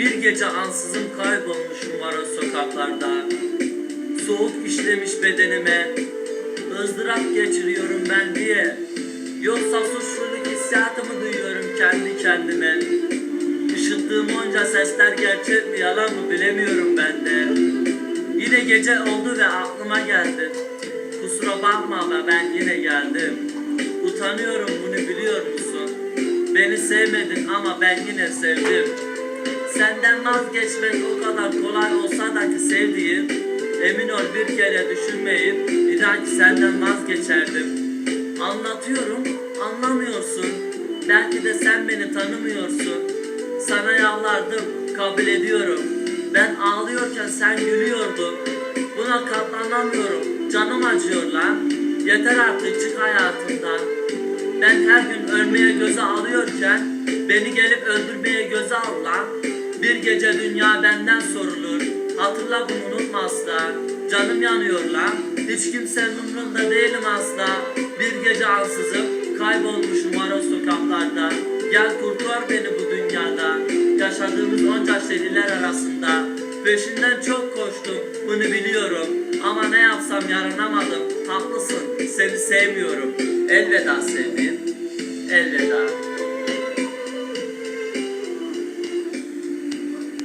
Bir gece ansızın kaybolmuşum var o sokaklarda. Soğuk işlemiş bedenime ızdırap geçiriyorum ben diye. Yoksa suçluluk hissiyatımı duyuyorum kendi kendime. Işıttığım onca sesler gerçek mi yalan mı bilemiyorum ben de. Yine gece oldu ve aklıma geldi. Kusura bakma ama ben yine geldim. Utanıyorum bunu biliyor musun? Beni sevmedin ama ben yine sevdim Senden vazgeçmek o kadar kolay olsa da ki sevdiğim Emin ol bir kere düşünmeyip inan ki senden vazgeçerdim. Anlatıyorum anlamıyorsun. Belki de sen beni tanımıyorsun. Sana yalvardım kabul ediyorum. Ben ağlıyorken sen gülüyordun. Buna katlanamıyorum canım acıyor lan. Yeter artık çık hayatımdan. Ben her gün ölmeye göze alıyorken beni gelip öldürmeye. Bir gece dünya benden sorulur. Hatırla bunu unutma asla. Canım yanıyor lan. Hiç kimsenin umrunda değilim asla. Bir gece ansızım kaybolmuşum var o sokaklarda. Gel kurtar beni bu dünyada. Yaşadığımız onca şeyler arasında. Peşinden çok koştum bunu biliyorum. Ama ne yapsam yaranamadım. Haklısın seni sevmiyorum. Elveda sevdiğim. Elveda.